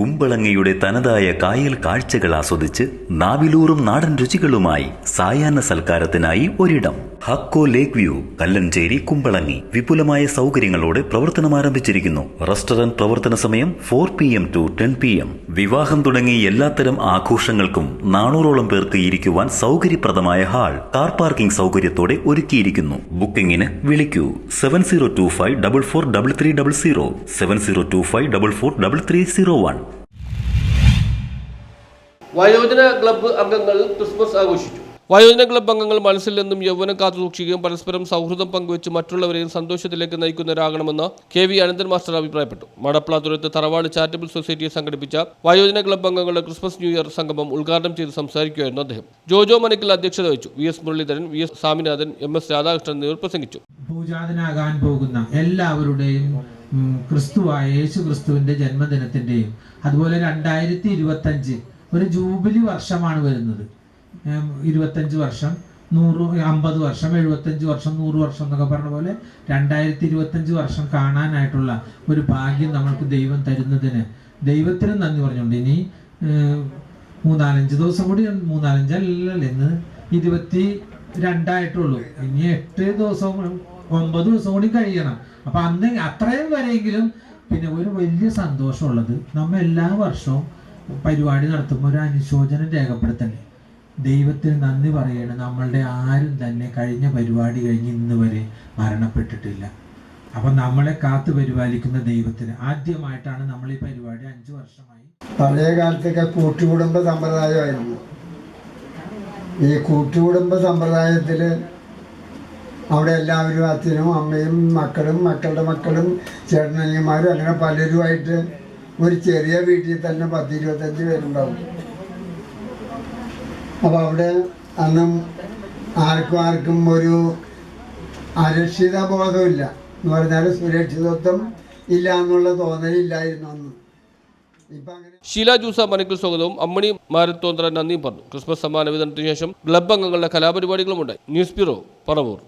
കുമ്പളങ്ങയുടെ തനതായ കായൽ കാഴ്ചകൾ ആസ്വദിച്ച് നാവിലൂറും നാടൻ രുചികളുമായി സായാഹ്ന സൽക്കാരത്തിനായി ഒരിടം. ഹക്കോ ലേക്ക് വ്യൂ കല്ലഞ്ചേരി കുമ്പളങ്ങി. വിപുലമായ സൗകര്യങ്ങളോടെ പ്രവർത്തനം ആരംഭിച്ചിരിക്കുന്നു. റെസ്റ്റോറന്റ് പ്രവർത്തന സമയം four P M to ten P M. വിവാഹം തുടങ്ങി എല്ലാത്തരം ആഘോഷങ്ങൾക്കും നാനൂറോളം പേർക്ക് ഇരിക്കുവാൻ സൗകര്യപ്രദമായ ഹാൾ കാർ പാർക്കിംഗ് സൗകര്യത്തോടെ ഒരുക്കിയിരിക്കുന്നു. ബുക്കിംഗിന് വിളിക്കൂ. Seven zero two five double four double three double zero. Seven zero two five double four double three zero one. വയോജന ക്ലബ്ബ് അംഗങ്ങൾ ക്രിസ്മസ് ആഘോഷിച്ചു. വയോജന ക്ലബ്ബ് അംഗങ്ങൾ മനസ്സിൽ നിന്നും യൗവനം കാത്തു സൂക്ഷിക്കുകയും പരസ്പരം സൗഹൃദം പങ്കുവെച്ച് മറ്റുള്ളവരെയും സന്തോഷത്തിലേക്ക് നയിക്കുന്നവരാകണമെന്ന് കെ വി അനന്തൻ മാസ്റ്റർ അഭിപ്രായപ്പെട്ടു. മടപ്പള തുരത്ത് തറവാട് ചാരിറ്റബിൾ സൊസൈറ്റിയെ സംഘടിപ്പിച്ച വയോജന ക്ലബ്ബ് അംഗങ്ങളുടെ ക്രിസ്മസ് ന്യൂ ഇയർ സംഗമം ഉദ്ഘാടനം ചെയ്ത് സംസാരിക്കുകയായിരുന്നു അദ്ദേഹം. ജോജോ മണിക്കൽ അധ്യക്ഷത വഹിച്ചു. V S Muraleedharan V S Swaminathan M S Radhakrishnan എന്നിവർ പ്രസംഗിച്ചു. പൂജാതനാകാൻ പോകുന്ന എല്ലാവരുടെയും ക്രിസ്തുവായ യേശു ക്രിസ്തുവിന്റെ ജന്മദിനത്തിന്റെയും അതുപോലെ രണ്ടായിരത്തി ഇരുപത്തി അഞ്ച് ഒരു ജൂബിലി വർഷമാണ് വരുന്നത്. ഇരുപത്തഞ്ച് വർഷം നൂറ് അമ്പത് വർഷം എഴുപത്തഞ്ച് വർഷം നൂറ് വർഷം എന്നൊക്കെ പറഞ്ഞ പോലെ രണ്ടായിരത്തി ഇരുപത്തഞ്ച് വർഷം കാണാനായിട്ടുള്ള ഒരു ഭാഗ്യം നമ്മൾക്ക് ദൈവം തരുന്നതിന് ദൈവത്തിന് നന്ദി പറഞ്ഞുകൊണ്ട് ഇനി മൂന്നാലഞ്ച് ദിവസം കൂടി മൂന്നാലഞ്ചല്ല ഇന്ന് ഇരുപത്തി രണ്ടായിട്ടുള്ളൂ. ഇനി എട്ട് ദിവസം ഒമ്പത് ദിവസം കൂടി കഴിയണം. അപ്പൊ അന്ന് അത്രയും വരെയെങ്കിലും പിന്നെ ഒരു വലിയ സന്തോഷമുള്ളത് നമ്മ എല്ലാ വർഷവും പരിപാടി നടത്തുമ്പോൾ ഒരു അനുശോചനം രേഖപ്പെടുത്തണ്ടേ? ദൈവത്തിന് നന്ദി പറയണം നമ്മളുടെ ആരും തന്നെ കഴിഞ്ഞ പരിപാടി കഴിഞ്ഞ് ഇന്ന് വരെ മരണപ്പെട്ടിട്ടില്ല. അപ്പൊ നമ്മളെ കാത്തു പരിപാലിക്കുന്ന ദൈവത്തിന് ആദ്യമായിട്ടാണ് നമ്മൾ ഈ പരിപാടി അഞ്ചു വർഷമായി. പഴയ കാലത്തൊക്കെ കൂട്ടുകുടുംബ സമ്പ്രദായമായിരുന്നു. ഈ കൂട്ടുകുടുംബ സമ്പ്രദായത്തിൽ അവിടെ എല്ലാവരും അച്ഛനും അമ്മയും മക്കളും മക്കളുടെ മക്കളും ചേട്ടനന്യന്മാരും അങ്ങനെ പലരുമായിട്ട് ഒരു ചെറിയ വീട്ടിൽ തന്നെ പത്ത് ഇരുപത്തഞ്ച് പേരുണ്ടാവും. അപ്പോൾ അവിടെ അന്നും ആർക്കും ആർക്കും ഒരു അരക്ഷിത ബോധമില്ല എന്ന് പറഞ്ഞാൽ സുരക്ഷിതത്വം ഇല്ല എന്നുള്ള തോന്നലില്ലായിരുന്നു അന്ന്. ഷീല ജൂസ മണിക്കൽ സ്വാഗതവും. അമ്മണി മാരത്തോന്ദ്ര നന്ദിയും പറഞ്ഞു. ക്രിസ്മസ് സമ്മാന വിതരണത്തിന് ശേഷം ക്ലബ് അംഗങ്ങളുടെ കലാപരിപാടികളുമുണ്ടായി. News bureau Paravur.